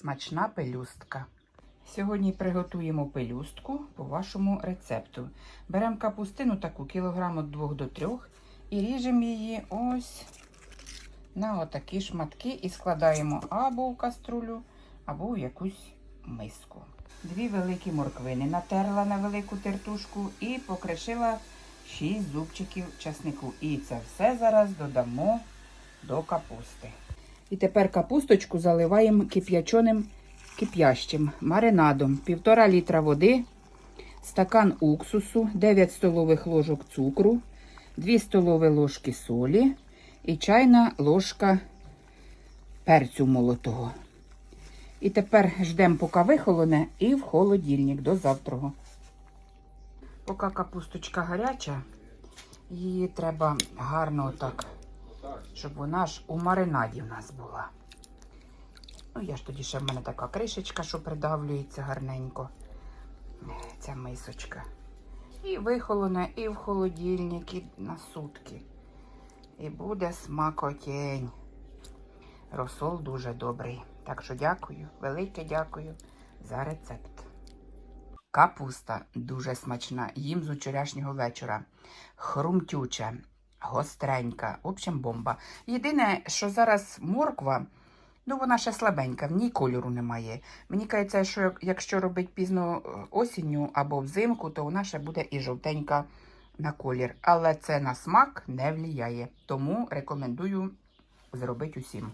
Смачна пелюстка. Сьогодні приготуємо пелюстку по вашому рецепту. Беремо капустину таку кілограм від 2 до 3 і ріжемо її ось на отакі шматки і складаємо або в каструлю, або в якусь миску. Дві великі морквини натерла на велику тертушку і покришила 6 зубчиків часнику. І це все зараз додамо до капусти. І тепер капусточку заливаємо кип'яченим кип'ящим маринадом. Півтора літра води, стакан уксусу, 9 столових ложок цукру, 2 столові ложки солі і чайна ложка перцю молотого. І тепер ждемо, поки вихолоне, і в холодильник до завтра. Поки капусточка гаряча, її треба гарно отак, щоб вона ж у маринаді в нас була. Ну, я ж тоді ще в мене така кришечка, що придавлюється гарненько. Ця мисочка. І вихолоне, і в холодильник, і на сутки. І буде смакотень. Розсол дуже добрий. Так що дякую, велике дякую за рецепт. Капуста дуже смачна. Їм з вчорашнього вечора. Хрумтюча, гостренька. В общем, бомба. Єдине, що зараз морква, ну вона ще слабенька, в ній кольору немає. Мені кажеться, що якщо робить пізно е, осінню або взимку, то вона ще буде і жовтенька на колір. Але це на смак не влияє. Тому рекомендую зробити усім.